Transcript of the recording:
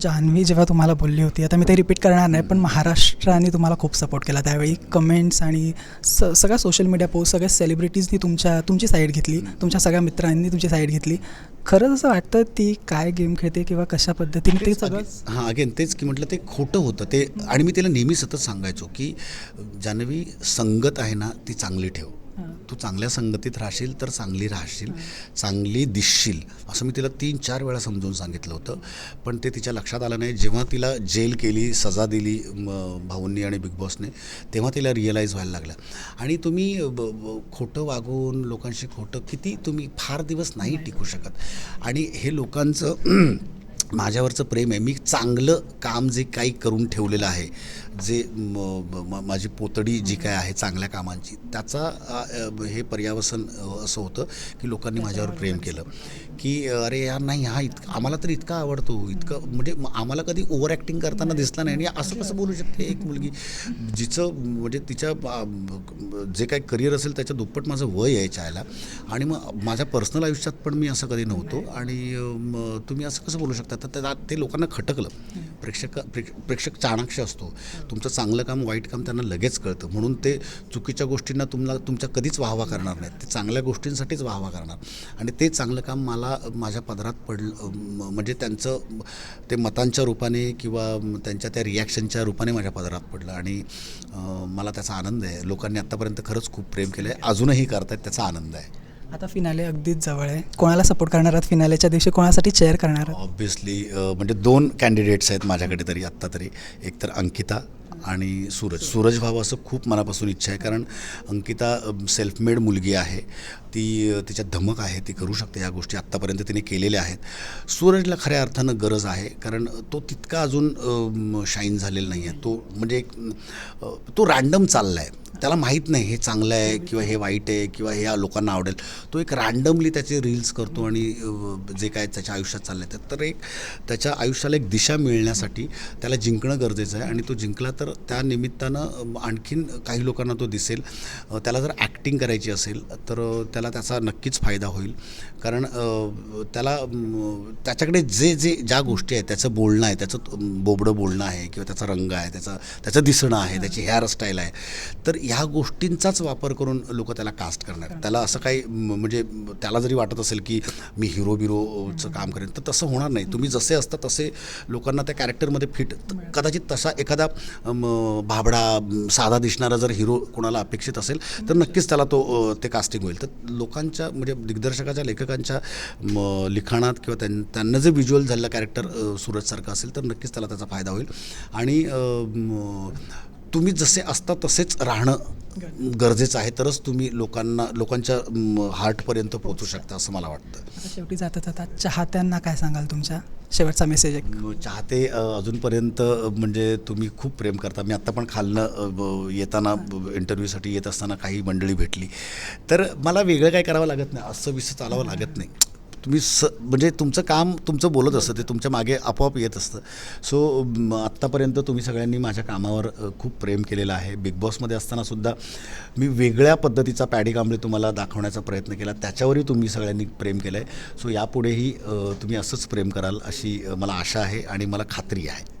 जान्हवी जेव्हा तुम्हाला बोलली होती आता मी ते रिपीट करणार नाही पण महाराष्ट्राने तुम्हाला खूप सपोर्ट केला. त्यावेळी कमेंट्स आणि स सगळ्या सोशल मीडिया पोस्ट सगळ्या सेलिब्रिटीजनी तुमच्या तुमची साईड घेतली तुमच्या सगळ्या मित्रांनी तुमची साईड घेतली. खरंच असं वाटतं ती काय गेम खेळते किंवा कशा पद्धतीने ते सगळं हां अगेन तेच की म्हटलं ते खोटं होतं. ते आणि मी तिला नेहमी सतत सांगायचो की जान्हवी संगत आहे ना ती चांगली ठेव. तू चांगल्या संगतीत राहशील तर चांगली राहशील चांगली दिसशील असं मी तिला तीन चार वेळा समजून सांगितलं होतं. पण ते तिच्या लक्षात आलं नाही. जेव्हा तिला जेल केली सजा दिली भाऊंनी आणि बिग बॉसने तेव्हा तिला रिअलाईज व्हायला लागलं. आणि तुम्ही खोटं वागून लोकांशी खोटं किती तुम्ही फार दिवस नाही. टिकू शकत. आणि हे लोकांचं माझ्यावरचं प्रेम आहे. मी चांगलं काम जे काही करून ठेवलेलं आहे जे माझी पोतडी जी काय आहे चांगल्या कामांची त्याचा हे पर्यावसन असं होतं की लोकांनी माझ्यावर प्रेम केलं. की अरे यार नाही हा इतका आम्हाला तर इतका आवडतो इतकं म्हणजे आम्हाला कधी ओव्हर ॲक्टिंग करताना दिसला नाही. आणि असं कसं बोलू शकते एक मुलगी? जिचं म्हणजे तिच्या जे काही करिअर असेल त्याच्या दुप्पट माझं वय आहे चायला आणि मग माझ्या पर्सनल आयुष्यात पण मी असं कधी नव्हतो. आणि तुम्ही असं कसं बोलू शकता? तर ते लोकांना खटकलं. प्रेक्षक प्रेक- प्रेक्षक चाणाक्ष असतो. तुमचं चांगलं काम वाईट काम त्यांना लगेच कळतं. म्हणून ते चुकीच्या गोष्टींना तुम्हाला तुमच्या कधीच वाहवा करणार नाहीत. ते चांगल्या गोष्टींसाठीच वाहवा करणार. आणि ते चांगलं काम मला माझ्या पदरात पडलं म्हणजे त्यांचं ते मतांच्या रूपाने किंवा त्यांच्या त्या रिॲक्शनच्या रूपाने माझ्या पदरात पडलं. आणि मला त्याचा आनंद आहे. लोकांनी आत्तापर्यंत खरंच खूप प्रेम केलं आहे अजूनही करतायत त्याचा आनंद आहे. आता फिनाले अगदीच जवळ आहे. कोणाला सपोर्ट करणार आहात फिनालेच्या दिवशी? कोणासाठी चेअर करणार ऑब्विसली म्हणजे दोन कॅन्डिडेट्स आहेत माझ्याकडे तरी आत्ता तरी. एक तर अंकिता आणि सूरज. सूरज व्हावं असं खूप मनापासून इच्छा आहे कारण अंकिता सेल्फ मेड मुलगी आहे. ती तिच्यात धमक आहे ती करू शकते या गोष्टी आत्तापर्यंत तिने केलेल्या आहेत. सूरजला खऱ्या अर्थानं गरज आहे कारण तो तितका अजून शाईन झालेला नाही आहे तो म्हणजे एक तो रँडम चालला आहे त्याला माहीत नाही हे चांगलं आहे किंवा हे वाईट आहे किंवा हे लोकांना आवडेल. तो एक रॅन्डमली त्याचे रील्स करतो आणि जे काय त्याच्या आयुष्यात चाललं आहे तर एक त्याच्या आयुष्याला एक दिशा मिळण्यासाठी त्याला जिंकणं गरजेचं आहे आणि तो जिंकला तर त्या निमित्तानं आणखीन काही लोकांना तो दिसेल. त्याला जर ॲक्टिंग करायची असेल तर त्याला त्याचा नक्कीच फायदा होईल. कारण त्याला त्याच्याकडे जे जे ज्या गोष्टी आहेत त्याचं बोलणं आहे त्याचं बोबडं बोलणं आहे किंवा त्याचा रंग आहे त्याचा त्याचं दिसणं आहे त्याची हेअरस्टाईल आहे. तर ह्या गोष्टींचाच वापर करून लोक त्याला कास्ट करणार. त्याला असं काही म्हणजे त्याला जरी वाटत असेल की मी हिरो बिरोचं काम करेन तर तसं होणार नाही. तुम्ही जसे असता तसे लोकांना त्या कॅरेक्टरमध्ये फिट कदाचित तसा एखादा भाबडा साधा दिसणारा जर हिरो कोणाला अपेक्षित असेल तर नक्कीच. त्याला तो ते कास्टिंग होईल. तर लोकांच्या म्हणजे दिग्दर्शकाच्या लेखकांच्या म, लिखाणात किंवा त्यां त्यांना जे व्हिज्युअल झालेलं कॅरेक्टर सूरजसारखं असेल तर नक्कीच त्याला त्याचा फायदा होईल. आणि तुम्ही जसे असता तसेच राहणं गरजेचं आहे. तरच तुम्ही लोकांना लोकांच्या हार्टपर्यंत पोहोचू शकता असं मला वाटतं. शेवटी जाता जाता चाहत्यांना काय सांगाल तुमच्या? शेवटचा मेसेज एक. चाहते अजूनपर्यंत म्हणजे तुम्ही खूप प्रेम करता. मी आत्ता पण खालनं येताना इंटरव्ह्यूसाठी येत असताना काही मंडळी भेटली. तर मला वेगळं काय करावं लागत नाही. असं विसं चालावं लागत नाही. तुम्ही स म्हणजे तुमचं काम तुमचं बोलत असतं ते तुमच्या मागे आपोआप येत असतं. सो आत्तापर्यंत तुम्ही सगळ्यांनी माझ्या कामावर खूप प्रेम केलेलं आहे. बिग बॉसमध्ये असतानासुद्धा मी वेगळ्या पद्धतीचा पॅडी कांबळे तुम्हाला दाखवण्याचा प्रयत्न केला. त्याच्यावरही तुम्ही सगळ्यांनी प्रेम केलं आहे सो यापुढेही तुम्ही असंच प्रेम कराल अशी मला आशा आहे आणि मला खात्री आहे.